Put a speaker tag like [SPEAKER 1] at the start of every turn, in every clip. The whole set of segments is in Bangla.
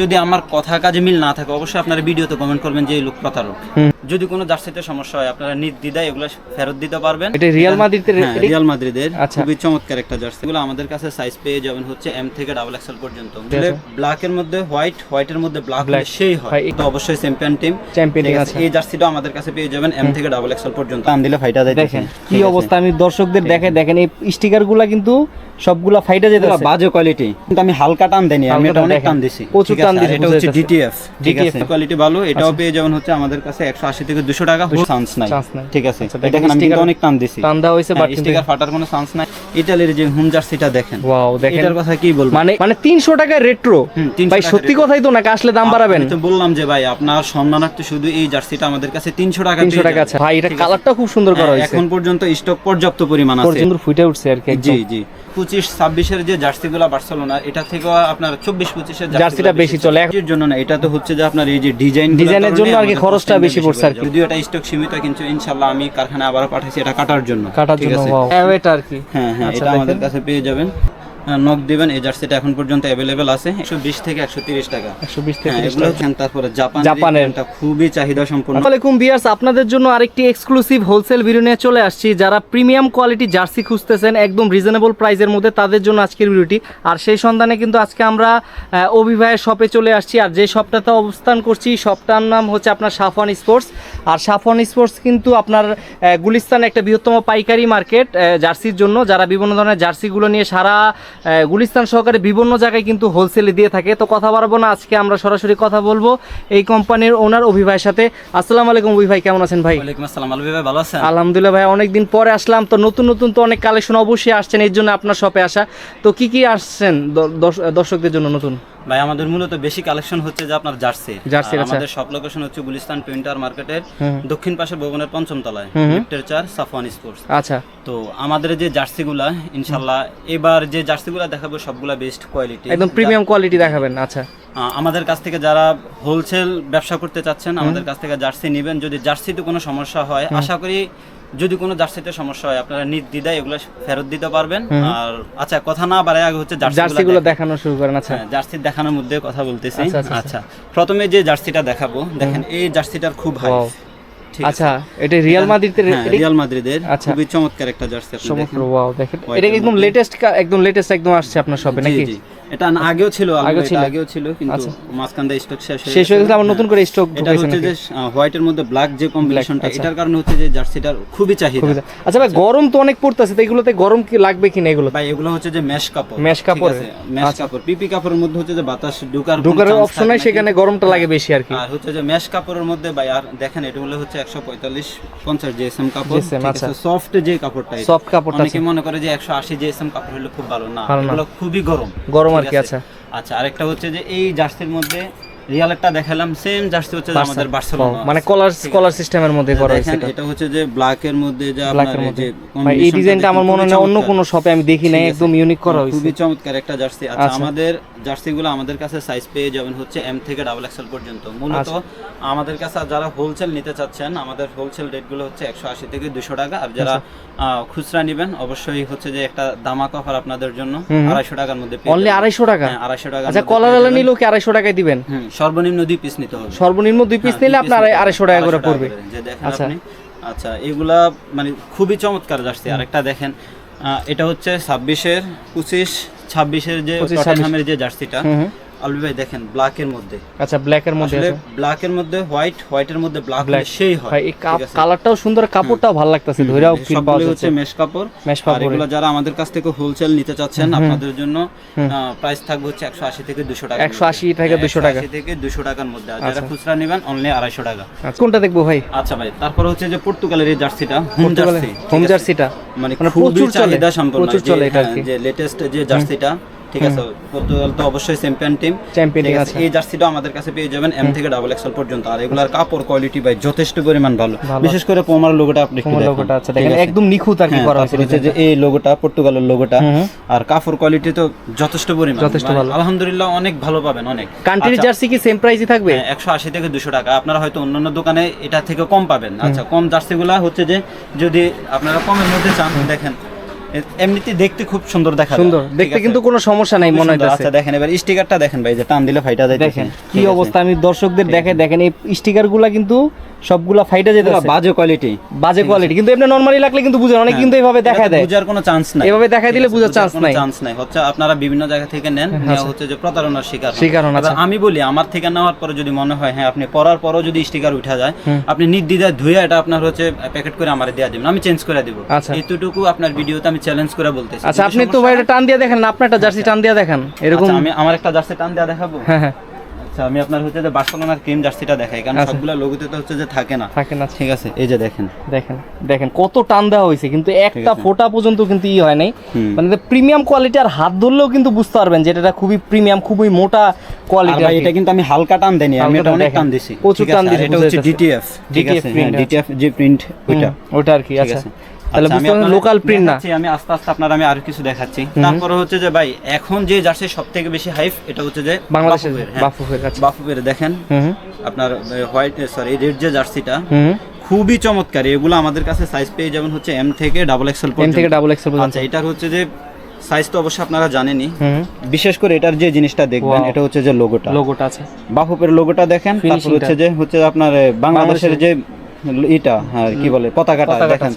[SPEAKER 1] যদি আমার কথা কাজে মিল না থাকে, অবশ্যই আপনারা ভিডিওতে কমেন্ট করবেন যে এই লোক প্রতারক। যদি কোনো জার্সিতে সমস্যা হয় আপনারা নির্দ্বিধায় এগুলো ফেরত দিতে পারবেন।
[SPEAKER 2] এটা রিয়াল মাদ্রিদের
[SPEAKER 1] রিয়াল মাদ্রিদের
[SPEAKER 2] আচ্ছা।
[SPEAKER 1] খুবই চমৎকার একটা জার্সি। এগুলো আমাদের কাছে সাইজ পেয়ে যাবেন হচ্ছে এম থেকে ডাবল এক্সেল পর্যন্ত। ব্ল্যাক এর মধ্যে হোয়াইট হোয়াইটের মধ্যে ব্ল্যাক। সেই হয়। তো অবশ্যই চ্যাম্পিয়ন টিম
[SPEAKER 2] চ্যাম্পিয়ন আছে।
[SPEAKER 1] এই জার্সিটা আমাদের কাছে পেয়ে যাবেন এম থেকে ডাবল এক্সেল পর্যন্ত। টান দিলে ফাইটা যায়
[SPEAKER 2] দেখেন কি অবস্থা আমি দর্শকদের দেখে দেখেন এই স্টিকারগুলা কিন্তু সবগুলা ফাইটা যেতে
[SPEAKER 1] বাজে কোয়ালিটি কিন্তু আমি হালকা টান দেনি আমি এটা অনেক টান দিছি।
[SPEAKER 2] প্রচুর টান দিছে,
[SPEAKER 1] এটা হচ্ছে। ডিটিএফ আছে। কোয়ালিটি ভালো এটাও পেয়ে যাবেন হচ্ছে আমাদের কাছে 180 থেকে 200 টাকা চান্স নাই। ঠিক আছে।
[SPEAKER 2] আচ্ছা, দেখেন
[SPEAKER 1] আমি কিন্তু অনেক টান দিছি।
[SPEAKER 2] টান দেওয়া হয়েছে বাট
[SPEAKER 1] স্টিকার ফাটার কোনো চান্স নাই। ইতালির যে হোম জার্সিটা দেখেন
[SPEAKER 2] ওয়াও দেখেন।
[SPEAKER 1] এটার কথা কি বলব?
[SPEAKER 2] মানে মানে তিনশো টাকায় রেট্রো ভাই সত্যি কথাই তো নাকি আসলে দাম বাড়াবেন?
[SPEAKER 1] তো বললাম যে ভাই আপনার সম্মানার্থে শুধু এই জার্সিটা আমাদের কাছে 300 টাকা
[SPEAKER 2] তিনশো
[SPEAKER 1] পেয়ে
[SPEAKER 2] টাকা আছে। ভাই এটা কালারটা খুব সুন্দর করা
[SPEAKER 1] হ্যাঁ,
[SPEAKER 2] হয়েছে।
[SPEAKER 1] এখন পর্যন্ত স্টক পর্যাপ্ত পরিমাণ আছে।
[SPEAKER 2] সুন্দর ফুটে উঠছে আর কি
[SPEAKER 1] জি জি। পঁচিশ ছাব্বিশের যে জার্সিগুলো বার্সেলোনা এটা থেকে আপনার চব্বিশ পঁচিশের
[SPEAKER 2] জার্সিটা বেশি চলে।
[SPEAKER 1] এর জন্য না এটা তো হচ্ছে যে আপনার এই যে ডিজাইন
[SPEAKER 2] ডিজাইনের জন্য আর কি খরচটা বেশি পড়ছে আর কি।
[SPEAKER 1] যদিও এটা স্টক সীমিত কিন্তু ইনশাল্লাহ আমি কারখানা আবার পাঠাইছি এটা কাটার জন্য
[SPEAKER 2] কাটার
[SPEAKER 1] ঠিক
[SPEAKER 2] জন্য। হ্যাঁ এটা আর কি
[SPEAKER 1] হ্যাঁ হ্যাঁ
[SPEAKER 2] আচ্ছা,
[SPEAKER 1] এটা আমাদের কাছে পেয়ে যাবেন নক দিবেন এই জার্সিটা এখন পর্যন্ত অ্যাভেলেবেল আছে একশো বিশ থেকে একশো তিরিশ টাকা।
[SPEAKER 2] একশো বিশ থেকে
[SPEAKER 1] হ্যাঁ
[SPEAKER 2] 30
[SPEAKER 1] এগুলো। তারপরে জাপান
[SPEAKER 2] জাপানের।
[SPEAKER 1] খুবই চাহিদা সম্পন্ন।
[SPEAKER 2] আসসালামাইকুম বিয়ার্স আপনাদের জন্য আরেকটি এক্সক্লুসিভ হোলসেল ভিডিও নিয়ে চলে আসছি। যারা প্রিমিয়াম কোয়ালিটি জার্সি খুঁজতেছেন একদম রিজনেবল প্রাইসের মধ্যে তাদের জন্য আজকের ভিডিওটি আর সেই সন্ধানে কিন্তু আজকে আমরা অভিভায়ের শপে চলে আসছি। আর যে শপটাতে অবস্থান করছি শপটার নাম হচ্ছে আপনার সাফওয়ান স্পোর্টস আর সাফওয়ান স্পোর্টস কিন্তু আপনার গুলিস্তানে একটা বৃহত্তম পাইকারি মার্কেট জার্সির জন্য। যারা বিভিন্ন ধরনের জার্সিগুলো নিয়ে সারা গুলিস্তান সহকারে বিভিন্ন জায়গায় কিন্তু হোলসেলে দিয়ে থাকে। তো কথা বাড়াবো না আজকে আমরা সরাসরি কথা বলব এই কোম্পানির ওনার অভি ভাইয়ের সাথে। আসসালাম আলাইকুম অভি ভাই কেমন আছেন ভাই?
[SPEAKER 1] ওয়ালাইকুম আসসালাম ভাই ভালো আছেন?
[SPEAKER 2] আলহামদুলিল্লাহ ভাই অনেকদিন পরে আসলাম। তো নতুন নতুন তো অনেক কালেকশন অবশ্যই আসছেন এর জন্য আপনার শপে আসা। তো কি কি আসছেন দর্শকদের জন্য নতুন?
[SPEAKER 1] ভাই আমাদের মূলত বেশি কালেকশন হচ্ছে যে আপনার জার্সি।
[SPEAKER 2] জার্সি, আচ্ছা।
[SPEAKER 1] আমাদের সব লোকেশন হচ্ছে গুলিস্তান প্রিন্টার মার্কেটের দক্ষিণ পাশে ভবনের পঞ্চম তলায়। লিফটের চার সাফওয়ান স্পোর্টস।
[SPEAKER 2] আচ্ছা।
[SPEAKER 1] তো আমাদের যে জার্সিগুলা ইনশাল্লাহ এবার যে জার্সিগুলা দেখাবো সবগুলা বেস্ট কোয়ালিটি
[SPEAKER 2] একদম প্রিমিয়াম কোয়ালিটি দেখাবেন আচ্ছা।
[SPEAKER 1] আমাদের কাছ থেকে যারা হোলসেল ব্যবসা করতে চাচ্ছেন আমাদের কাছ থেকে জার্সি নেবেন। যদি জার্সিতে কোনো সমস্যা হয় আশা করি যদি কোনো জার্সিতে সমস্যা হয় আপনারা নির্দ্বিধায় এগুলো ফেরত দিতে পারবেন। আর আচ্ছা কথা না বাড়ায় আগে হচ্ছে
[SPEAKER 2] জার্সিগুলো দেখানো। শুরু করেন আচ্ছা।
[SPEAKER 1] হ্যাঁ, জার্সি দেখানোর মধ্যে কথা বলতেছি।
[SPEAKER 2] আচ্ছা, আচ্ছা,
[SPEAKER 1] আচ্ছা প্রথমে যে জার্সিটা দেখাবো দেখেন এই জার্সিটার খুব হাই
[SPEAKER 2] আচ্ছা এটা রিয়াল মাদ্রিদের
[SPEAKER 1] রিয়াল মাদ্রিদের। খুবই চমৎকার একটা জার্সি আপনি দেখেন।
[SPEAKER 2] ওয়াও দেখেন। এটা একদম লেটেস্ট একদম লেটেস্ট একদম আসছে আপনার শপে
[SPEAKER 1] জি,
[SPEAKER 2] নাকি?
[SPEAKER 1] জি। এটা আগেও ছিল
[SPEAKER 2] আগেও ছিল।
[SPEAKER 1] ছিল। আগেও ছিল কিন্তু
[SPEAKER 2] আচ্ছা।
[SPEAKER 1] মাঝখান দিয়ে স্টক শেষ
[SPEAKER 2] শেষ হয়ে গেছে। আবার নতুন করে স্টক
[SPEAKER 1] এটা হচ্ছে যে হোয়াইটের মধ্যে ব্ল্যাক যে কম্বিনেশনটা
[SPEAKER 2] আচ্ছা।
[SPEAKER 1] এটার কারণে হচ্ছে যে জার্সিটার খুবই চাহিদা।
[SPEAKER 2] আচ্ছা ভাই গরম তো অনেক পড়তেছে তো এগুলোতে গরম কি লাগবে কিনা এগুলো?
[SPEAKER 1] ভাই এগুলো হচ্ছে যে মেশ কাপড় ঠিক
[SPEAKER 2] কাপড়?
[SPEAKER 1] mesh কাপড় পিপি কাপড়ের মধ্যে হচ্ছে যে বাতাস ঢুকার
[SPEAKER 2] ঢোকার অপশন নাই সেখানে গরমটা লাগে বেশি আর কি।
[SPEAKER 1] আর হচ্ছে যে মেশ কাপড়ের মধ্যে ভাই আর দেখেন এটা হলো হচ্ছে একশো পঁয়তাল্লিশ পঞ্চাশ জিএসএম কাপড়
[SPEAKER 2] আচ্ছা।
[SPEAKER 1] সফট যে কাপড়টা
[SPEAKER 2] সফট কাপড়টা
[SPEAKER 1] অনেকে মনে করে যে একশো আশি জিএসএম কাপড় হলে খুব ভালো। না
[SPEAKER 2] ভালো না।
[SPEAKER 1] এগুলো খুবই গরম।
[SPEAKER 2] গরম আর কি,
[SPEAKER 1] আছে?
[SPEAKER 2] আচ্ছা।
[SPEAKER 1] আচ্ছা আরেকটা হচ্ছে যে এই জার্সির মধ্যে রিয়াল একটা দেখালাম সেম জার্সি হচ্ছে আমাদের বার্সেলোনা
[SPEAKER 2] মানে কলার কলার সিস্টেমের মধ্যে করা হয়েছে এটা।
[SPEAKER 1] হচ্ছে যে ব্ল্যাক এর মধ্যে যে আপনার যে
[SPEAKER 2] এই ডিজাইনটা আমার মনে হয় অন্য। কোনো শপে আমি দেখি নাই একদম ইউনিক করা হয়েছে।
[SPEAKER 1] খুবই চমৎকার একটা জার্সি আচ্ছা
[SPEAKER 2] আচ্ছা।
[SPEAKER 1] আমাদের জার্সিগুলো আমাদের কাছে সাইজ পেয়ে যাবেন হচ্ছে এম থেকে ডাবল এক্সেল পর্যন্ত। মূলত
[SPEAKER 2] আচ্ছা।
[SPEAKER 1] আমাদের কাছে যারা হোলসেল নিতে চাচ্ছেন আমাদের হোলসেল রেটগুলো হচ্ছে একশো আশি থেকে দুশো টাকা। আর যারা
[SPEAKER 2] আচ্ছা।
[SPEAKER 1] খুচরা নেবেন অবশ্যই হচ্ছে যে একটা দামাক অফার আপনাদের জন্য আড়াইশো টাকার মধ্যে
[SPEAKER 2] অনলি আড়াইশো টাকা?
[SPEAKER 1] হ্যাঁ, আড়াইশো টাকা
[SPEAKER 2] আচ্ছা কলার নিলেও কি আড়াইশো টাকায় দিবেন?
[SPEAKER 1] হুম সর্বনিম্ন দুই পিস নিতে হবে।
[SPEAKER 2] সর্বনিম্ন দুই পিস
[SPEAKER 1] হ্যাঁ,
[SPEAKER 2] নিলে আপনার আড়াইশো টাকা করে পড়বে।
[SPEAKER 1] দেখেন
[SPEAKER 2] আচ্ছা।
[SPEAKER 1] আচ্ছা এগুলা মানে খুবই চমৎকার জার্সি আরেকটা দেখেন আহ, এটা হচ্ছে ছাব্বিশের পঁচিশ ছাব্বিশের যে
[SPEAKER 2] 25,
[SPEAKER 1] টটেনহামের যে জার্সিটা। আলবি ভাই দেখেন ব্ল্যাক এর মধ্যে।
[SPEAKER 2] আচ্ছা ব্ল্যাক এর মধ্যে
[SPEAKER 1] ব্ল্যাক এর মধ্যে হোয়াইট হোয়াইট এর মধ্যে ব্ল্যাক। সেই হয়
[SPEAKER 2] এই কালারটাও সুন্দর কাপড়টাও ভালো লাগতেছে ধৈরাও ফিল পাওয়া যাচ্ছে।
[SPEAKER 1] হচ্ছে মেশ কাপড়।
[SPEAKER 2] মেশ কাপড়ে।
[SPEAKER 1] এগুলো যারা আমাদের কাছ থেকে হোলসেল নিতে চাচ্ছেন আপনাদের জন্য প্রাইস থাকবে হচ্ছে একশো আশি থেকে দুশো টাকা
[SPEAKER 2] 180 থেকে 200 টাকা।
[SPEAKER 1] থেকে দুশো টাকার মধ্যে। আর যারা খুচরা নেবেন অনলি আড়াইশো টাকা।
[SPEAKER 2] আচ্ছা, কোনটা দেখব ভাই?
[SPEAKER 1] আচ্ছা ভাই তারপর হচ্ছে যে পর্তুগালের এই জার্সিটা হোম জার্সি
[SPEAKER 2] হোম জার্সিটা?
[SPEAKER 1] মানে
[SPEAKER 2] মানে প্রচুর চলে,
[SPEAKER 1] চাহিদা সম্পন্ন যে-
[SPEAKER 2] আর
[SPEAKER 1] হ্যাঁ, লেটেস্ট যে জার্সিটা ঠিক আছে? পর্তুগাল তো অবশ্যই চ্যাম্পিয়ন টিম
[SPEAKER 2] Champion team আছে।
[SPEAKER 1] এই জার্সিটা আমাদের কাছে পেয়ে যাবেন এম থেকে ডাবল এক্সেল পর্যন্ত। আর এগুলার কাপড় কোয়ালিটি ভাই যথেষ্ট পরিমাণ ভালো। বিশেষ করে পোমার লোগোটা আপনি একটু দেখুন।
[SPEAKER 2] লোগোটা আছে। দেখেন একদম নিখুঁত আর কি
[SPEAKER 1] হ্যাঁ,
[SPEAKER 2] করা হয়েছে।
[SPEAKER 1] যে এই লোগোটা পর্তুগালের লোগোটা আর কাপড় কোয়ালিটি তো যথেষ্ট পরিমাণ।
[SPEAKER 2] যথেষ্ট ভালো।
[SPEAKER 1] আলহামদুলিল্লাহ অনেক ভালো পাবেন অনেক।
[SPEAKER 2] কান্ট্রির
[SPEAKER 1] আচ্ছা,
[SPEAKER 2] জার্সি কি সেম প্রাইসই থাকবে?
[SPEAKER 1] হ্যাঁ, একশো আশি থেকে দুশো টাকা। আপনারা হয়তো অন্যান্য দোকানে এটা থেকে কম পাবেন। আচ্ছা কম জার্সিগুলা হচ্ছে যে যদি আপনারা কমের মধ্যে চান দেখেন এমনিতে দেখতে খুব সুন্দর দেখা
[SPEAKER 2] সুন্দর। দেখতে কিন্তু কোনো সমস্যা নাই মনে
[SPEAKER 1] হয়
[SPEAKER 2] হইতেছে।
[SPEAKER 1] আচ্ছা দেখেন এবার স্টিকারটা দেখেন ভাই যে টান দিলে ফাইটা যায়
[SPEAKER 2] দেখেন কি অবস্থা আমি দর্শকদের দেখে দেখেন এই স্টিকারগুলো কিন্তু সবগুলা ফাইটা যেতেছে।
[SPEAKER 1] বাজে কোয়ালিটি
[SPEAKER 2] বাজে কোয়ালিটি কিন্তু এমনি নরমালি লাগলে কিন্তু বুঝেন অনেক কিন্তু এইভাবে দেখায় দেয়।
[SPEAKER 1] বুঝার কোনো চান্স নাই।
[SPEAKER 2] এভাবে দেখায় দিলে বোঝার
[SPEAKER 1] কোনো
[SPEAKER 2] নাই।
[SPEAKER 1] চান্স নাই। হচ্ছে আপনারা বিভিন্ন জায়গা থেকে নেন নেওয়া হচ্ছে যে প্রতারণার শিকার
[SPEAKER 2] শিকার হন, আচ্ছা।
[SPEAKER 1] আমি বলি আমার থেকে নেওয়ার পরে যদি মনে হয় হ্যাঁ আপনি পরার পরও যদি স্টিকার উঠা যায় আপনি নির্দ্বিধায় ধুয়ে এটা আপনার হচ্ছে প্যাকেট করে আমার দেওয়া দিবেন। আমি চেঞ্জ করে দিব।
[SPEAKER 2] আচ্ছা।
[SPEAKER 1] এতটুকু আপনার ভিডিওতে আমি চ্যালেঞ্জ করে বলতেছি।
[SPEAKER 2] আচ্ছা আপনি তো ভাই এটা টান দিয়ে দেখেন না আপনার একটা জার্সি টান দিয়ে দেখেন এরকম
[SPEAKER 1] আচ্ছা, আমি আমার একটা জার্সি টান দেওয়া দেখাবো?
[SPEAKER 2] হ্যাঁ হ্যাঁ।
[SPEAKER 1] আচ্ছা আমি আপনার হচ্ছে যে বার্সেলোনার ক্রিম জার্সিটা দেখাই কারণ
[SPEAKER 2] আচ্ছা।
[SPEAKER 1] সবগুলো লোগোতে তো হচ্ছে যে থাকে না।
[SPEAKER 2] থাকে না
[SPEAKER 1] ঠিক আছে এই যে দেখেন।
[SPEAKER 2] দেখেন দেখেন কত টান দেওয়া হয়েছে কিন্তু একটা। ফোঁটা পর্যন্ত কিন্তু ই হয় নাই। মানে প্রিমিয়াম কোয়ালিটি আর হাত ধরলেও কিন্তু বুঝতে পারবেন যে এটা খুবই প্রিমিয়াম খুবই মোটা কোয়ালিটি
[SPEAKER 1] এটা কিন্তু আমি হালকা টান দেনি আমি এটা অনেক টান দিছি।
[SPEAKER 2] প্রচুর টান দিছে,
[SPEAKER 1] এটা হচ্ছে। ডিটিএফ ঠিক আছে ডিটিএফ যে প্রিন্ট ওইটা।
[SPEAKER 2] ওটা আর কি আচ্ছা। তাহলে
[SPEAKER 1] আচ্ছা, আমি
[SPEAKER 2] বুঝতে পারছেন
[SPEAKER 1] আপনার
[SPEAKER 2] লোকাল প্রিন্ট না।
[SPEAKER 1] আমি আস্তে আস্তে আপনার আমি আরও কিছু দেখাচ্ছি। তারপরে হচ্ছে যে ভাই এখন যে জার্সি সব বেশি হাইপ এটা হচ্ছে যে
[SPEAKER 2] বাংলাদেশের
[SPEAKER 1] বাফুফের।
[SPEAKER 2] বাফুফের
[SPEAKER 1] দেখেন
[SPEAKER 2] হুম হুম,
[SPEAKER 1] আপনার হোয়াইট সরি রেড যে জার্সিটা
[SPEAKER 2] হুম হুম।
[SPEAKER 1] খুবই চমৎকার। এগুলো আমাদের কাছে সাইজ পেয়ে যাবেন হচ্ছে এম থেকে ডাবল এক্সেল
[SPEAKER 2] এম থেকে ডাবল এক্সেল পর্যন্ত।
[SPEAKER 1] আচ্ছা এটার হচ্ছে যে সাইজ তো অবশ্যই আপনারা জানেনই। বিশেষ করে এটার যে জিনিসটা দেখবেন এটা হচ্ছে যে লোগোটা
[SPEAKER 2] লোগোটা আছে।
[SPEAKER 1] বাফুপের লোগোটা দেখেন তারপর হচ্ছে যে হচ্ছে আপনার বাংলাদেশের যে ইটা হ্যাঁ, কি বলে পতাকাটা দেখেন।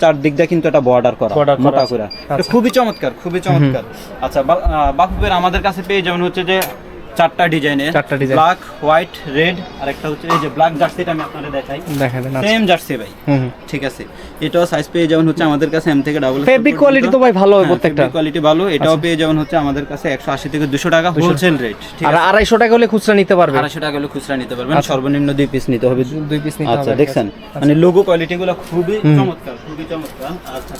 [SPEAKER 1] চারদিক দিয়ে কিন্তু এটা বর্ডার করা মোটা করে।
[SPEAKER 2] আচ্ছা।
[SPEAKER 1] খুবই চমৎকার খুবই চমৎকার। আচ্ছা বাকুবের আমাদের কাছে পেয়ে যেমন হচ্ছে যে চারটা ডিজাইনের
[SPEAKER 2] চারটা design।
[SPEAKER 1] ব্ল্যাক হোয়াইট রেড আর একটা হচ্ছে এই যে ব্ল্যাক জার্সিটা আমি আপনাদের দেখাই।
[SPEAKER 2] দেখা দেন আচ্ছা।
[SPEAKER 1] সেম জার্সি ভাই। ঠিক আছে। এটাও সাইজ পেয়ে যেমন হচ্ছে আমাদের কাছে এম থেকে ডাবল
[SPEAKER 2] ফেব্রিক কোয়ালিটি তো ভাই ভালো হয় প্রত্যেকটা।
[SPEAKER 1] কোয়ালিটি ভালো। এটাও পেয়ে যেমন হচ্ছে আমাদের কাছে একশো আশি থেকে দুশো টাকা হোলসেল রেট ঠিক
[SPEAKER 2] আর
[SPEAKER 1] আছে?
[SPEAKER 2] আড়াইশো টাকা হলে খুচরা নিতে পারবে
[SPEAKER 1] আড়াইশো টাকা হলে খুচরা নিতে পারবেন। সর্বনিম্ন দুই পিস নিতে হবে।
[SPEAKER 2] দুই পিস নিতে
[SPEAKER 1] আচ্ছা দেখছেন? মানে লোগো কোয়ালিটি গুলো খুবই চমৎকার খুবই চমৎকার। আচ্ছা।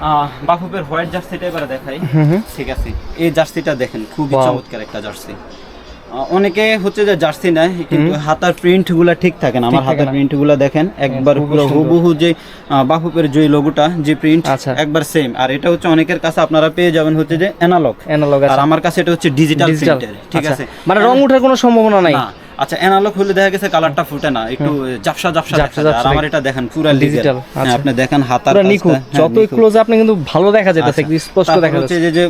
[SPEAKER 1] আহ, বাফুপের হোয়াইট জার্সিটা এবারে দেখাই। ঠিক আছে। এই জার্সিটা দেখেন খুবই চমৎকার একটা জার্সি অনেকে হচ্ছে যে জার্সি নেয় কিন্তু হাতার প্রিন্টগুলা ঠিক থাকে না। আমার হাতার প্রিন্টগুলা দেখেন একবার পুরো হুবহু যে বাফুপের যে লোগোটা যে প্রিন্ট
[SPEAKER 2] আচ্ছা।
[SPEAKER 1] একবার সেম আর এটা হচ্ছে অনেকের কাছে আপনারা পেয়ে যাবেন হচ্ছে যে অ্যানালগ
[SPEAKER 2] অ্যানালগ
[SPEAKER 1] আর আমার কাছে এটা হচ্ছে ডিজিটাল প্রিন্টের ঠিক আছে?
[SPEAKER 2] মানে রং ওঠার কোনো সম্ভাবনা নাই?
[SPEAKER 1] আচ্ছা অ্যানালগ হলে দেখা গেছে কালারটা ফুটে না একটু জাপসা জাপসা
[SPEAKER 2] জাপসা
[SPEAKER 1] দেখা যায়। আর আমার এটা দেখেন পুরো ডিজিটাল
[SPEAKER 2] আচ্ছা।
[SPEAKER 1] আপনি দেখেন হাতার হ্যাঁ, নিখুঁত।
[SPEAKER 2] ক্লোজ আপনি কিন্তু ভালো দেখা যেতেছে
[SPEAKER 1] আচ্ছা।
[SPEAKER 2] স্পষ্ট দেখা যাচ্ছে।
[SPEAKER 1] যে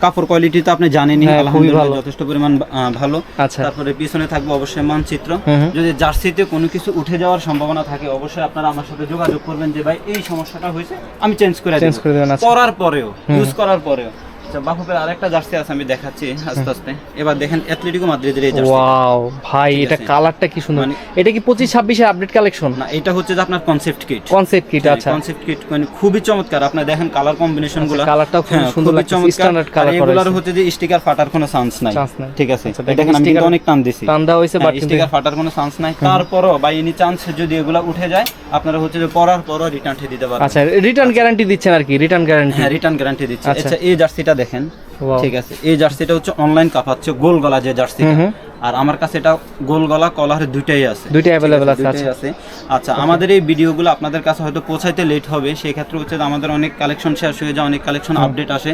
[SPEAKER 1] কাপড় কোয়ালিটি তো আপনি জানেনই
[SPEAKER 2] হ্যাঁ,
[SPEAKER 1] আলহামদুলিল্লাহ। যথেষ্ট পরিমাণ ভালো।
[SPEAKER 2] আচ্ছা।
[SPEAKER 1] তারপরে পিছনে থাকবে অবশ্যই মানচিত্র। যদি জার্সিতে কোনো কিছু উঠে যাওয়ার সম্ভাবনা থাকে অবশ্যই আপনারা আমার সাথে যোগাযোগ করবেন যে ভাই এই সমস্যাটা হয়েছে আমি চেঞ্জ করে
[SPEAKER 2] চেঞ্জ করে দেবেন আচ্ছা।
[SPEAKER 1] পরার পরেও ইউজ করার পরেও। আচ্ছা বাহুপের আরেকটা জার্সি আছে আমি দেখাচ্ছি আস্তে আস্তে। এবার দেখেন মাদ্রিদের এই জার্সি
[SPEAKER 2] ওয়াও ভাই এটা কালারটা কি সুন্দর।
[SPEAKER 1] মানে-
[SPEAKER 2] এটা কি পঁচিশ ছাব্বিশে আপডেট কালেকশন
[SPEAKER 1] না এটা হচ্ছে যে আপনার কনসেপ্ট কিট
[SPEAKER 2] কনসেপ্ট কিট আচ্ছা।
[SPEAKER 1] কনসেপ্ট কিট মানে খুবই চমৎকার। আপনি দেখেন কালার কম্বিনেশনগুলো।
[SPEAKER 2] কালারটাও খুব সুন্দর লাগছে স্ট্যান্ডার্ড কালার করা
[SPEAKER 1] এগুলার। হচ্ছে যে স্টিকার ফাটার কোনো চান্স নাই। ঠিক আছে?
[SPEAKER 2] আচ্ছা, দেখেন
[SPEAKER 1] আমি কিন্তু অনেক টান দিছি।
[SPEAKER 2] টান দেওয়া হয়েছে বাট
[SPEAKER 1] স্টিকার ফাটার কোনো চান্স নাই। তারপরও বাই এনি চান্স যদি এগুলা উঠে যায় আপনারা হচ্ছে যে পরার পরও রিটার্ন দিতে পারবেন।
[SPEAKER 2] আচ্ছা রিটার্ন গ্যারান্টি দিচ্ছেন আর কি রিটার্ন গ্যারান্টি
[SPEAKER 1] হ্যাঁ রিটার্ন গ্যারান্টি দিচ্ছে।
[SPEAKER 2] আচ্ছা।
[SPEAKER 1] এই জার্সিটা দেখেন। ঠিক আছে। এই জার্সিটা হচ্ছে অনলাইন কাপাচ্ছে গোল গলা যে জার্সিটা।
[SPEAKER 2] হুম।
[SPEAKER 1] আর আমার কাছে এটা গোল গলা কলার দুইটাই আছে।
[SPEAKER 2] দুইটাই available আছে,
[SPEAKER 1] দুইটাই আছে। আচ্ছা আমাদের এই ভিডিওগুলো আপনাদের কাছে হয়তো পৌঁছাইতে লেট হবে সেই ক্ষেত্রে হচ্ছে আমাদের অনেক কালেকশন শেষ হয়ে যায় অনেক কালেকশন আপডেট আসে।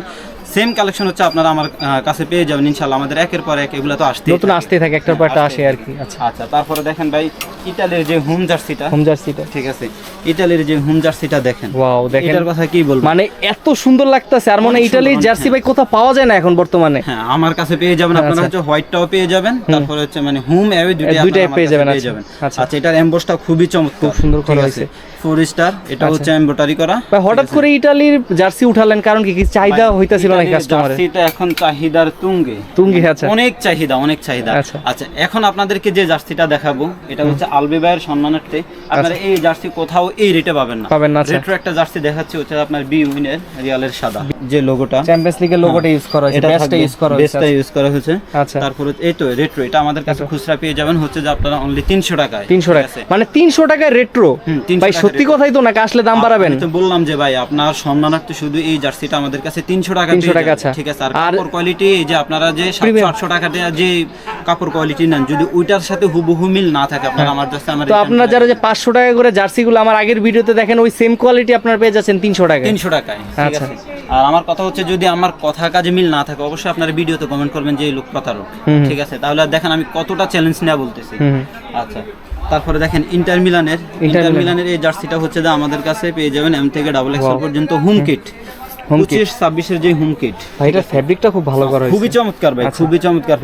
[SPEAKER 1] সেম কালেকশন হচ্ছে আপনারা আমার কাছে পেয়ে যাবেন ইনশাল্লাহ আমাদের একের পর এক এগুলো তো আসতে
[SPEAKER 2] নতুন আসতেই থাকে একটার পর একটা আসে আর কি আচ্ছা।
[SPEAKER 1] আচ্ছা তারপরে দেখেন ভাই ইটালির যে হোম জার্সিটা।
[SPEAKER 2] হোম জার্সিটা।
[SPEAKER 1] ঠিক আছে ইটালির যে হোম জার্সিটা দেখেন।
[SPEAKER 2] ওয়াও দেখেন।
[SPEAKER 1] এটার কথা কি বলব?
[SPEAKER 2] মানে এত সুন্দর লাগতেছে আর মনে
[SPEAKER 1] অনেক
[SPEAKER 2] জার্সি। ভাই কোথাও পাওয়া যায় না এখন বর্তমানে?
[SPEAKER 1] হ্যাঁ আমার কাছে পেয়ে যাবেন আপনারা
[SPEAKER 2] আচ্ছা।
[SPEAKER 1] হচ্ছে হোয়াইটটাও পেয়ে যাবেন। তারপরে হচ্ছে মানে হুম অ্যাওয়ে দুইটাই
[SPEAKER 2] পেয়ে যাবেন, আচ্ছা।
[SPEAKER 1] যাবেন।
[SPEAKER 2] আচ্ছা।
[SPEAKER 1] আচ্ছা এটার এমবোসটা খুবই চমৎকার।
[SPEAKER 2] খুব সুন্দর করা হয়েছে।
[SPEAKER 1] ফোর স্টার এটা
[SPEAKER 2] আচ্ছা।
[SPEAKER 1] হচ্ছে এমব্রয়ডারি করা।
[SPEAKER 2] হঠাৎ করে ইটালির জার্সি উঠালেন কারণ কি কি চাহিদা হইতাছিল না
[SPEAKER 1] ইতালির
[SPEAKER 2] কাস্টমারের
[SPEAKER 1] জার্সিটা এখন চাহিদার তুঙ্গে।
[SPEAKER 2] তুঙ্গি আচ্ছা।
[SPEAKER 1] অনেক চাহিদা অনেক চাহিদা।
[SPEAKER 2] আচ্ছা।
[SPEAKER 1] এখন আপনাদেরকে যে জার্সিটা দেখাবো এটা হচ্ছে আলবিবায়ের সম্মানার্থে আপনারা এই জার্সি কোথাও এই রেটে পাবেন না।
[SPEAKER 2] পাবেন না।
[SPEAKER 1] রেট্রো একটা জার্সি দেখাচ্ছে হচ্ছে আপনার বি উইনের রিয়ালের সাদা। যে লোগোটা
[SPEAKER 2] চ্যাম্পিয়ন্স লিগের লোগোটা ইউজ করা হয়েছে বেস্টটা ইউজ করা হয়েছে
[SPEAKER 1] বেস্টটা ইউজ করা হয়েছে।
[SPEAKER 2] আচ্ছা।
[SPEAKER 1] তারপরে এই তো রেট্রো এটা আমাদের কাছে খুচরা পেয়ে যাবেন হচ্ছে যে আপনারা অনলি তিনশো টাকায়।
[SPEAKER 2] তিনশো টাকা। মানে তিনশো টাকায় রেট্রো ভাই সত্যি কথাই তো নাকি আসলে দাম বাড়াবেন?
[SPEAKER 1] তো বললাম যে ভাই আপনার সম্মানার্থে শুধু এই জার্সিটা আমাদের কাছে তিনশো টাকা
[SPEAKER 2] 300
[SPEAKER 1] পেয়ে
[SPEAKER 2] টাকা। আচ্ছা।
[SPEAKER 1] ঠিক আছে আর কাপড় কোয়ালিটি যে আপনারা যে সাতশো আটশো টাকা যে কাপড় কোয়ালিটি নেন যদি ওইটার সাথে হুবহু মিল না থাকে আপনারা আমার কাছে আমার
[SPEAKER 2] তো আপনারা যারা যে পাঁচশো টাকা করে জার্সিগুলো আমার আগের ভিডিওতে দেখেন ওই সেম কোয়ালিটি আপনারা পেয়ে যাচ্ছেন তিনশো টাকায়।
[SPEAKER 1] তিনশো টাকায় ঠিক
[SPEAKER 2] আচ্ছা।
[SPEAKER 1] আছে? আর আমার কথা হচ্ছে যদি আমার কথা কাজে মিল না থাকে অবশ্যই আপনারা ভিডিওতে কমেন্ট করবেন যে এই লোক। প্রতারক
[SPEAKER 2] হুম।
[SPEAKER 1] ঠিক আছে? তাহলে দেখেন আমি কতটা চ্যালেঞ্জ নেওয়া বলতেছি। আচ্ছা তারপরে দেখেন ইন্টার মিলানের ইন্টার মিলানের এই জার্সিটা হচ্ছে যে আমাদের কাছে পেয়ে যাবেন এম থেকে ডাবল এক্সেল পর্যন্ত হুম। কিট। পঁচিশ ছাব্বিশের যে হোম কিট
[SPEAKER 2] ফ্যাব্রিকটা খুব ভালো করা
[SPEAKER 1] খুবই চমৎকার ভাই
[SPEAKER 2] আচ্ছা।
[SPEAKER 1] খুবই চমৎকার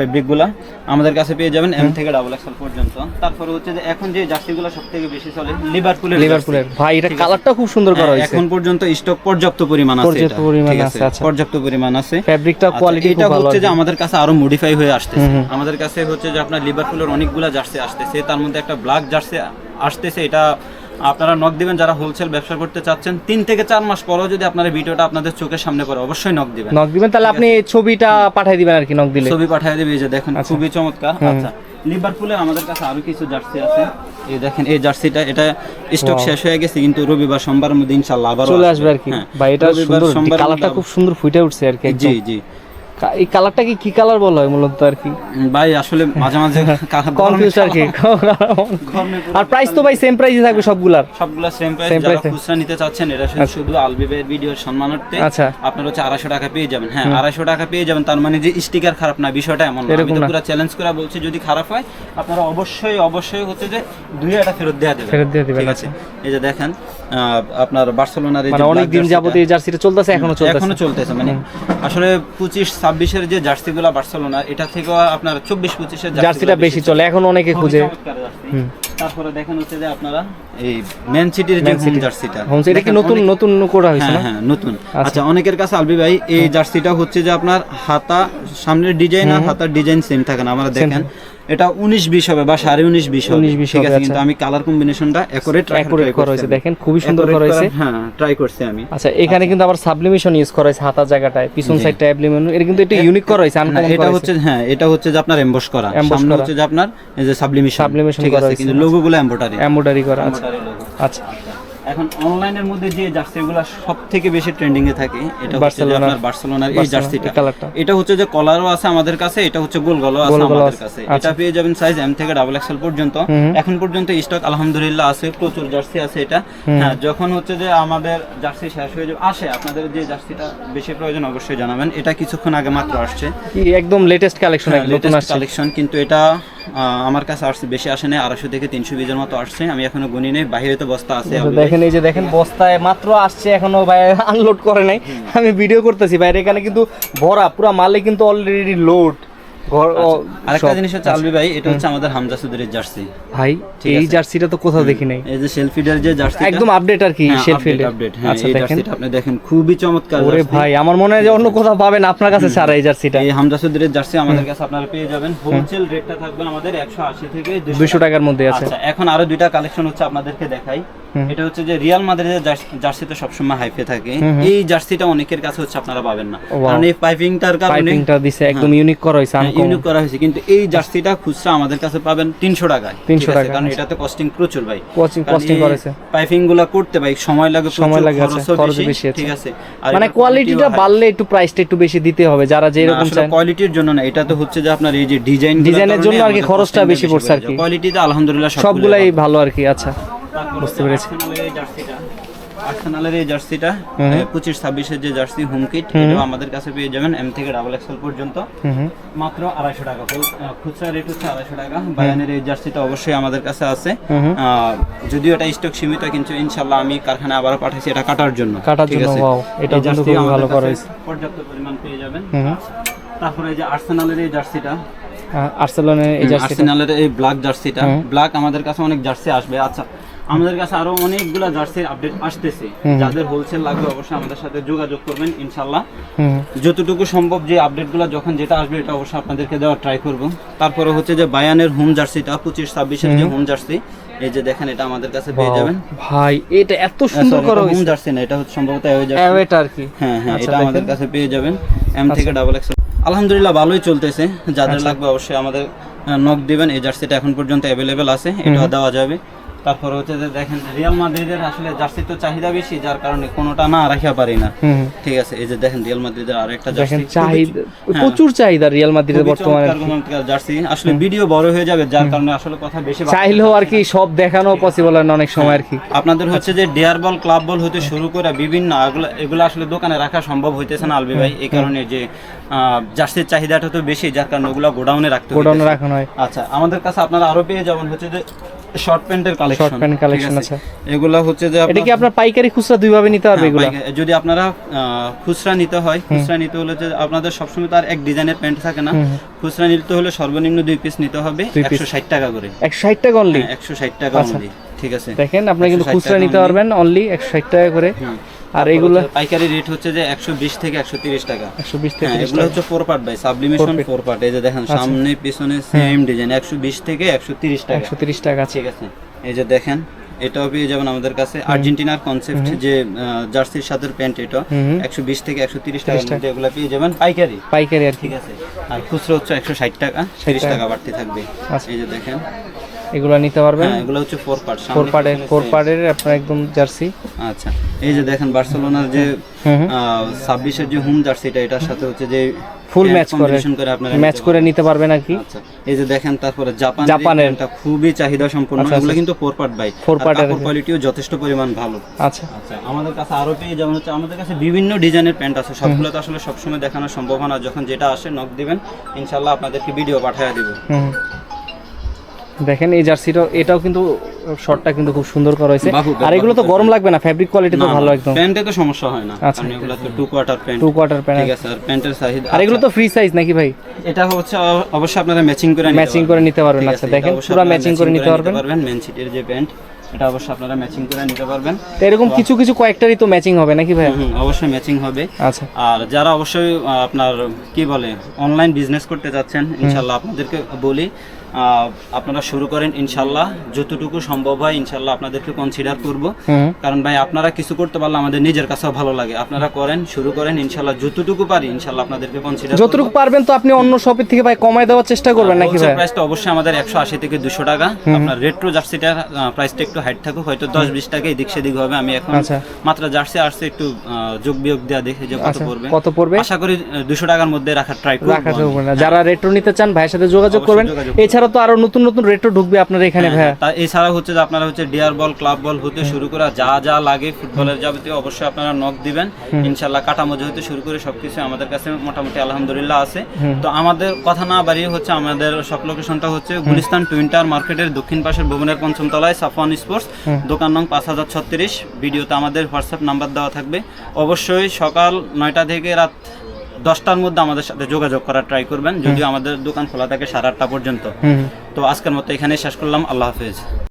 [SPEAKER 1] আমাদের কাছে পেয়ে যাবেন এম থেকে ডাবল এক্সেল পর্যন্ত। তারপরে হচ্ছে যে এখন যে জার্সি গুলো সব থেকে বেশি চলে লিভারপুলের
[SPEAKER 2] লিভারপুলের ভাই এটা কালারটা খুব সুন্দর করা
[SPEAKER 1] হ্যাঁ,
[SPEAKER 2] হয়েছে।
[SPEAKER 1] এখন পর্যন্ত স্টক পর্যাপ্ত পরিমাণ আছে
[SPEAKER 2] পর্যাপ্ত পরিমাণ আছে, আচ্ছা।
[SPEAKER 1] পর্যাপ্ত পরিমাণ আছে। আচ্ছা,
[SPEAKER 2] কোয়ালিটি
[SPEAKER 1] এটা
[SPEAKER 2] খুব ভালো
[SPEAKER 1] হচ্ছে যে আমাদের কাছে আরও মডিফাই হয়ে আসতেছে।
[SPEAKER 2] হুম।
[SPEAKER 1] আমাদের কাছে হচ্ছে যে আপনার লিভারপুলের অনেকগুলা জার্সি আসতেছে। তার মধ্যে একটা ব্ল্যাক জার্সি আসতেছে। এটা আপনারা নক দিবেন যারা হোলসেল ব্যবসা করতে চাচ্ছেন তিন থেকে চার মাস পরেও যদি আপনার ভিডিওটা আপনাদের চোখের সামনে পড়ে অবশ্যই নক দিবেন।
[SPEAKER 2] নক দিবেন তাহলে আপনি ছবিটা পাঠিয়ে দিবেন আর কি নক দিলে।
[SPEAKER 1] ছবি পাঠিয়ে দেবে এই যে দেখেন খুবই চমৎকার। আচ্ছা লিভারপুলের আমাদের কাছে আরও কিছু জার্সি আছে। এই দেখেন এই জার্সিটা এটা স্টক শেষ হয়ে গেছে কিন্তু রবিবার সোমবার মধ্যে ইনশাআল্লাহ আবার
[SPEAKER 2] চলে আসবে। আর কি। ভাই এটা সুন্দর কালারটা খুব সুন্দর ফুটে উঠছে আর কি
[SPEAKER 1] জি জি।
[SPEAKER 2] এই কালারটা কি কি কালার বলা হয় মূলত আর কি?
[SPEAKER 1] ভাই আসলে মাঝে মাঝে
[SPEAKER 2] কনফিউজ আর কি। আর প্রাইস তো ভাই সেম প্রাইসই থাকবে সবগুলার।
[SPEAKER 1] সবগুলা সেম প্রাইস যারা খুচরা নিতে চাচ্ছেন এটা শুধু আলবিবের ভিডিওর সম্মানার্থে
[SPEAKER 2] আচ্ছা।
[SPEAKER 1] আপনার হচ্ছে আড়াইশো টাকা পেয়ে যাবেন। হ্যাঁ আড়াইশো টাকা পেয়ে যাবেন তার মানে যে স্টিকার খারাপ না বিষয়টা এমন আমি তো পুরো চ্যালেঞ্জ করে বলছি যদি খারাপ হয় আপনারা অবশ্যই অবশ্যই হচ্ছে যে দুই একটা ফেরত দেওয়া দেবেন।
[SPEAKER 2] ফেরত দিয়ে দিবেন,
[SPEAKER 1] ঠিক আছে? এই যে দেখেন আপনার বার্সেলোনার এই
[SPEAKER 2] মানে অনেক দিন যাবত এই জার্সিটা চলতেছে এখনও চলতেছে।
[SPEAKER 1] এখনও চলতেছে মানে আসলে পঁচিশ ছাব্বিশের যে জার্সিগুলো বার্সেলোনা এটা থেকেও আপনার চব্বিশ পঁচিশের
[SPEAKER 2] জার্সিটা বেশি চলে এখন অনেকে খুঁজে।
[SPEAKER 1] তারপরে দেখেন হচ্ছে যে আপনারা এই ম্যান সিটির যে হোম জার্সিটা।
[SPEAKER 2] হোম সিটি কি নতুন নতুন করা হয়েছে
[SPEAKER 1] হ্যাঁ
[SPEAKER 2] না?
[SPEAKER 1] হ্যাঁ নতুন। আচ্ছা। অনেকের কাছে আলবি ভাই এই জার্সিটা হচ্ছে যে আপনার হাতা সামনের ডিজাইন আর হাতার ডিজাইন সেম থাকে না আমরা দেখেন। এটা উনিশ বিশ হবে বা সাড়ে উনিশ বিশ হবে।
[SPEAKER 2] 19 20 হবে, আচ্ছা।
[SPEAKER 1] কিন্তু আমি কালার কম্বিনেশনটা অ্যাকুরেট
[SPEAKER 2] Accurate করা হয়েছে, দেখেন, খুবই সুন্দর করা হয়েছে।
[SPEAKER 1] হ্যাঁ ট্রাই করছি আমি।
[SPEAKER 2] আচ্ছা এখানে কিন্তু আবার সাবলিমেশন ইউজ করা হয়েছে হাতা জায়গাটায় পিছন সাইডটা অ্যাবলিমেশন এটা কিন্তু একটু ইউনিক করা হয়েছে আনকমন
[SPEAKER 1] এটা হচ্ছে হ্যাঁ এটা হচ্ছে যে আপনার এমবস করা। সামনে হচ্ছে যে আপনার এই যে সাবলিমেশন ঠিক
[SPEAKER 2] করা
[SPEAKER 1] আছে
[SPEAKER 2] হয়েছে,
[SPEAKER 1] কিন্তু লোগোগুলো এমব্রয়ডারি
[SPEAKER 2] এমব্রয়ডারি করা আছে আচ্ছা।
[SPEAKER 1] এখন অনলাইনের মধ্যে যে জার্সিগুলো সব থেকে বেশি ট্রেন্ডিং এ থাকে এটা হচ্ছে আপনার বার্সেলোনার এই জার্সিটা। এটা হচ্ছে যে কলারও আছে আমাদের কাছে এটা হচ্ছে গোল গলও আছে আমাদের কাছে।
[SPEAKER 2] আচ্ছা।
[SPEAKER 1] এটা পেয়ে যাবেন সাইজ এম থেকে ডাবল এক্সেল পর্যন্ত। এখন পর্যন্ত স্টক আলহামদুলিল্লাহ আছে প্রচুর জার্সি আছে এটা। হ্যাঁ যখন হচ্ছে যে আমাদের জার্সি শেষ হয়ে যাবে আসে আপনাদের যে জার্সিটা বেশি প্রয়োজন অবশ্যই জানাবেন। এটা কিছুক্ষণ আগে মাত্র আসছে।
[SPEAKER 2] একদম লেটেস্ট কালেকশন
[SPEAKER 1] লেটেস্ট কালেকশন কিন্তু এটা আমার কাছে আসছে বেশি আসে নাই আড়াইশো থেকে তিনশো বিজের মতো আসছে। আমি এখনও গুনি নেই বাহিরে তো বস্তা আছে
[SPEAKER 2] তো দেখেন এই যে দেখেন বস্তায় মাত্র আসছে এখনও ভাই আনলোড করে নাই। আমি ভিডিও করতেছি বাইরে এখানে কিন্তু ভরা পুরো মালে কিন্তু অলরেডি লোড
[SPEAKER 1] আরেকটা জিনিস হচ্ছে আলবি ভাই এটা হচ্ছে আমাদের হামজা সুদের জার্সি।
[SPEAKER 2] ভাই এই জার্সিটা তো কোথাও দেখি নাই।
[SPEAKER 1] এই যে যে জার্সি
[SPEAKER 2] একদম আপডেট আর কি
[SPEAKER 1] আপডেট হ্যাঁ
[SPEAKER 2] আচ্ছা দেখেন।
[SPEAKER 1] আপনি দেখেন খুবই চমৎকার
[SPEAKER 2] ওরে ভাই আমার মনে হয় যে অন্য কোথাও পাবেন আপনার কাছে এই জার্সিটা।
[SPEAKER 1] এই হামজা সুদের জার্সি আমাদের কাছে আপনারা পেয়ে যাবেন। হোলসেল রেটটা থাকবে আমাদের 180 থেকে 200
[SPEAKER 2] টাকার মধ্যে আছে।
[SPEAKER 1] আচ্ছা এখন আরও দুইটা কালেকশন হচ্ছে আপনাদেরকে দেখাই। এটা হচ্ছে যে রিয়াল মাদ্রিদের জার্সি তো সবসময় হাইফে থাকে। এই জার্সিটা অনেকের কাছে হচ্ছে আপনারা পাবেন না. কারণ এই পাইপিংটার কারণে
[SPEAKER 2] পাইপিংটা দিছে একদম ইউনিক করা
[SPEAKER 1] হ্যাঁ,
[SPEAKER 2] uncommon।
[SPEAKER 1] ইউনিক করা হয়েছে কিন্তু এই জার্সিটা খুচরা আমাদের কাছে পাবেন তিনশো টাকায়।
[SPEAKER 2] 300
[SPEAKER 1] ঠিক
[SPEAKER 2] টাকা,
[SPEAKER 1] কারণ
[SPEAKER 2] আচ্ছা।
[SPEAKER 1] এটাতে কস্টিং প্রচুর ভাই।
[SPEAKER 2] Costing করেছে।
[SPEAKER 1] পাইপিংগুলা করতে ভাই সময় লাগে
[SPEAKER 2] সময় লাগে খরচ
[SPEAKER 1] বেশি,
[SPEAKER 2] বেশি
[SPEAKER 1] ঠিক আছে।
[SPEAKER 2] মানে কোয়ালিটিটা বাড়লে একটু প্রাইসটা একটু বেশি দিতে হবে যারা যে এরকম
[SPEAKER 1] আসলে কোয়ালিটির জন্য না এটা তো হচ্ছে যে আপনার এই যে ডিজাইন
[SPEAKER 2] ডিজাইনের জন্য আর কি খরচটা বেশি পড়ছে আর কি।
[SPEAKER 1] কোয়ালিটিতে আলহামদুলিল্লাহ
[SPEAKER 2] সবগুলাই ভালো আর কি আচ্ছা। বুঝতে পেরেছি।
[SPEAKER 1] আর্সেনালের এই জার্সিটা। পঁচিশ ছাব্বিশের যে জার্সি হোম কিট এটা আমাদের কাছে পেয়ে যাবেন এম থেকে ডাবল এক্সেল পর্যন্ত। মাত্র আড়াইশো টাকা খুচরা রেট হচ্ছে আড়াইশো টাকা। বায়ানের এই জার্সিটা অবশ্যই আমাদের কাছে আছে। যদিও এটা স্টক সীমিত কিন্তু ইনশাল্লাহ আমি কারখানা আবারও পাঠাইছি এটা কাটার জন্য।
[SPEAKER 2] কাটার জন্য, কিন্তু
[SPEAKER 1] জার্সি
[SPEAKER 2] ভালো করা
[SPEAKER 1] পর্যাপ্ত পরিমাণ পেয়ে যাবেন। তারপরে এই যে আর্সেনালের এই জার্সিটা।
[SPEAKER 2] আর্সেলনের এই জার্সিটা।
[SPEAKER 1] আর্সেনালের এই ব্ল্যাক জার্সিটা। ব্ল্যাক আমাদের কাছে অনেক জার্সি আসবে। আচ্ছা আমাদের কাছে আরও অনেকগুলা জার্সির আপডেট আসতেছে। যাদের হোলসেল লাগবে অবশ্যই আমাদের সাথে যোগাযোগ করবেন ইনশাল্লাহ যতটুকু সম্ভব যে আপডেটগুলো যখন যেটা আসবে এটা অবশ্যই আপনাদেরকে দেওয়ার ট্রাই করব। তারপরে হচ্ছে যে বায়ানের হোম জার্সিটা পঁচিশ ছাব্বিশের যে হোম। জার্সি এই যে দেখেন এটা আমাদের কাছে পেয়ে যাবেন।
[SPEAKER 2] ভাই এটা এত সুন্দর করা
[SPEAKER 1] হোম জার্সি না এটা হচ্ছে সম্ভবত
[SPEAKER 2] অ্যাওয়েটা আর কি।
[SPEAKER 1] হ্যাঁ হ্যাঁ
[SPEAKER 2] আচ্ছা,
[SPEAKER 1] এটা আমাদের কাছে পেয়ে যাবেন। এম থেকে ডাবল এক্সেল আলহামদুলিল্লাহ ভালোই চলতেছে। যাদের লাগবে অবশ্যই আমাদের নক দিবেন। এই জার্সিটা এখন পর্যন্ত অ্যাভেলেবেল আছে। এটা দেওয়া যাবে। তারপর হচ্ছে যে দেখেন রিয়াল মাদ্রিদের আসলে জার্সি তো চাহিদা বেশি যার কারণে কোনোটা না রাখা পারি না। ঠিক আছে এই যে দেখেন রিয়াল মাদ্রিদের আরেকটা
[SPEAKER 2] দেখেন
[SPEAKER 1] জার্সি
[SPEAKER 2] চাহিদা
[SPEAKER 1] হ্যাঁ।
[SPEAKER 2] প্রচুর চাহিদা রিয়াল মাদ্রিদের বর্তমানে
[SPEAKER 1] জার্সি। আসলে ভিডিও বড় হয়ে যাবে যার কারণে আসলে কথা বেশি
[SPEAKER 2] চাইলেও আর কি সব দেখানো পসিবল হয় না অনেক সময় আর কি।
[SPEAKER 1] আপনাদের হচ্ছে যে ডেয়ার বল ক্লাব বল হতে শুরু করে বিভিন্ন এগুলো আসলে দোকানে রাখা সম্ভব হইতেছে না আলবি ভাই। এই কারণে যে জার্সির চাহিদাটা তো বেশি যার কারণে ওগুলো গোডাউনে রাখতে
[SPEAKER 2] গোডাউনে। রাখানো হয়
[SPEAKER 1] আচ্ছা আমাদের কাছে আপনারা আরও পেয়ে যাবেন হচ্ছে যে শর্ট প্যান্টের কালেকশন
[SPEAKER 2] শর্ট প্যান্ট কালেকশন আছে।
[SPEAKER 1] এগুলো হচ্ছে যে
[SPEAKER 2] এটা কি আপনার পাইকারি খুচরা দুইভাবে নিতে পারবে
[SPEAKER 1] হ্যাঁ,
[SPEAKER 2] এগুলো?
[SPEAKER 1] যদি আপনারা খুচরা নিতে হয় খুচরা নিতে হলে যে আপনাদের সবসময় তো আর এক ডিজাইনের প্যান্ট থাকে না। খুচরা নিতে হলে সর্বনিম্ন দুই পিস নিতে হবে
[SPEAKER 2] দুই piece।
[SPEAKER 1] একশো ষাট টাকা করে।
[SPEAKER 2] একশো ষাট টাকা অনলি
[SPEAKER 1] হ্যাঁ একশো ষাট টাকা অনলি ঠিক আছে?
[SPEAKER 2] দেখেন আপনি কিন্তু খুচরা নিতে পারবেন অনলি একশো ষাট টাকা করে। আর এগুলো
[SPEAKER 1] পাইকারি রেট হচ্ছে যে একশো বিশ থেকে একশো তিরিশ টাকা।
[SPEAKER 2] একশো বিশ থেকে
[SPEAKER 1] হ্যাঁ, এগুলো হচ্ছে four part by sublimation four part এই যে দেখেন সামনে পিছনে সেম ডিজাইন একশো বিশ থেকে একশো তিরিশ টাকা।
[SPEAKER 2] একশো তিরিশ টাকা।
[SPEAKER 1] ঠিক আছে। এই যে দেখেন এটাও পেয়ে যাবেন আমাদের কাছে। আর্জেন্টিনার কনসেপ্ট যে জার্সির সাথে প্যান্ট এটা
[SPEAKER 2] হুম। হুম।
[SPEAKER 1] একশো বিশ থেকে একশো তিরিশ টাকার মধ্যে এগুলো পেয়ে যাবেন। পাইকারি।
[SPEAKER 2] পাইকারি আর
[SPEAKER 1] ঠিক আছে। আর খুচরো হচ্ছে একশো ষাট টাকা তিরিশ টাকা বাড়তি থাকবে।
[SPEAKER 2] আচ্ছা।
[SPEAKER 1] এই যে দেখেন।
[SPEAKER 2] এগুলো নিতে পারবেন।
[SPEAKER 1] হ্যাঁ এগুলো হচ্ছে ফোর পার্ট
[SPEAKER 2] ফোর পার্টের ফোর পার্টের আপনার একদম জার্সি
[SPEAKER 1] আচ্ছা এই যে দেখেন বার্সেলোনার যে। ছাব্বিশের যে হোম জার্সিটা এটার সাথে হচ্ছে যে
[SPEAKER 2] ফুল ম্যাচ করে
[SPEAKER 1] আপনারা
[SPEAKER 2] ম্যাচ করে নিতে পারবেন আর কি।
[SPEAKER 1] আচ্ছা এই যে দেখেন তারপরে জাপান
[SPEAKER 2] জাপানের।
[SPEAKER 1] এটা খুবই চাহিদা সম্পন্ন।
[SPEAKER 2] আচ্ছা,
[SPEAKER 1] এগুলো
[SPEAKER 2] আচ্ছা।
[SPEAKER 1] কিন্তু ফোর পার্ট বাই
[SPEAKER 2] ফোর এর
[SPEAKER 1] কোয়ালিটিও যথেষ্ট পরিমাণ ভালো।
[SPEAKER 2] আচ্ছা।
[SPEAKER 1] আচ্ছা আমাদের কাছে আরও পেয়ে যেমন হচ্ছে আমাদের কাছে বিভিন্ন ডিজাইনের প্যান্ট আছে। সবগুলো তো আসলে সবসময় দেখানো সম্ভব না যখন যেটা আসে নক দিবেন ইনশাল্লাহ আপনাদেরকে ভিডিও পাঠিয়ে দিব।
[SPEAKER 2] হুম। দেখেন এই জার্সিটা এটাও কিন্তু শর্টটা কিন্তু খুব সুন্দর করা হয়েছে। আর এগুলো তো গরম লাগবে না ফেব্রিক কোয়ালিটি তো ভালো একদম।
[SPEAKER 1] প্যান্টে তো সমস্যা হয় না।
[SPEAKER 2] আচ্ছা।
[SPEAKER 1] এগুলো তো two quarter pant
[SPEAKER 2] two quarter pant
[SPEAKER 1] ঠিক আছে আর প্যান্টের সাইজ
[SPEAKER 2] আর এগুলো তো ফ্রি সাইজ নাকি ভাই?
[SPEAKER 1] এটা হচ্ছে অবশ্যই আপনারা ম্যাচিং করে
[SPEAKER 2] ম্যাচিং করে নিতে পারবেন। আচ্ছা দেখেন পুরো ম্যাচিং করে নিতে পারবেন।
[SPEAKER 1] মেন যে প্যান্ট এটা অবশ্যই আপনারা ম্যাচিং করে নিতে পারবেন।
[SPEAKER 2] এরকম কিছু কিছু কয়েকটারই তো ম্যাচিং হবে নাকি ভাই?
[SPEAKER 1] অবশ্যই ম্যাচিং হবে।
[SPEAKER 2] আচ্ছা।
[SPEAKER 1] আর যারা অবশ্যই আপনার কি বলে অনলাইন বিজনেস করতে যাচ্ছেন ইনশাল্লাহ আপনাদেরকে বলি আপনারা শুরু করেন ইনশাল্লাহ যতটুকু সম্ভব হয় ইনশাল্লাহ আপনাদেরকে কনসিডার করব। কারণ ভাই আপনারা কিছু করতে পারলে আমাদের নিজের কাছেও ভালো লাগে। আপনারা করেন শুরু করেন ইনশাল্লাহ যতটুকু পারি ইনশাল্লাহ আপনাদেরকে কনসিডার
[SPEAKER 2] যতটুকু পারবেন তো আপনি অন্য শপের থেকে ভাই কমায় দেওয়ার চেষ্টা করবেন নাকি ভাই?
[SPEAKER 1] প্রাইসটা অবশ্যই আমাদের একশো আশি থেকে দুশো টাকা। আপনার রেট্রো জার্সিটার প্রাইসটা একটু হাইট থাকুক হয়তো দশ বিশ টাকা এদিক সেদিক হবে। আমি এখন
[SPEAKER 2] আচ্ছা।
[SPEAKER 1] মাত্র জার্সি আসছে একটু যোগ বিয়োগ দেওয়া দেখে যে কত
[SPEAKER 2] আচ্ছা।
[SPEAKER 1] পড়বে।
[SPEAKER 2] কত পড়বে?
[SPEAKER 1] আশা করি দুশো টাকার মধ্যে রাখার ট্রাই করব
[SPEAKER 2] যারা রেট্রো নিতে চান ভাইয়ের সাথে যোগাযোগ করবেন। এছাড়া তো আরও নতুন নতুন রেট্রো ঢুকবে আপনার এখানে
[SPEAKER 1] হ্যাঁ,
[SPEAKER 2] ভাইয়া।
[SPEAKER 1] তা এছাড়া হচ্ছে যে আপনারা হচ্ছে ডিয়ার বল ক্লাব বল হতে শুরু করে যা যা লাগে ফুটবলের যাবতীয় অবশ্যই আপনারা নক দিবেন। ইনশাল্লাহ কাটা মজা হতে শুরু করে সবকিছু আমাদের কাছে মোটামুটি আলহামদুলিল্লাহ আছে। তো আমাদের কথা না বাড়িয়ে হচ্ছে আমাদের সব লোকেশনটা হচ্ছে গুলিস্তান টুইন্টার মার্কেটের দক্ষিণ পাশের ভবনের পঞ্চম তলায় সাফওয়ান স্পোর্টস দোকান নং পাঁচ হাজার ছত্রিশ ভিডিওতে আমাদের হোয়াটসঅ্যাপ নাম্বার দেওয়া থাকবে। অবশ্যই সকাল নয়টা থেকে রাত দশটার মধ্যে আমাদের সাথে যোগাযোগ করার ট্রাই করবেন যদিও আমাদের দোকান খোলা থাকে সাড়ে আটটা পর্যন্ত। তো আজকের মতো এখানেই শেষ করলাম আল্লাহ হাফেজ।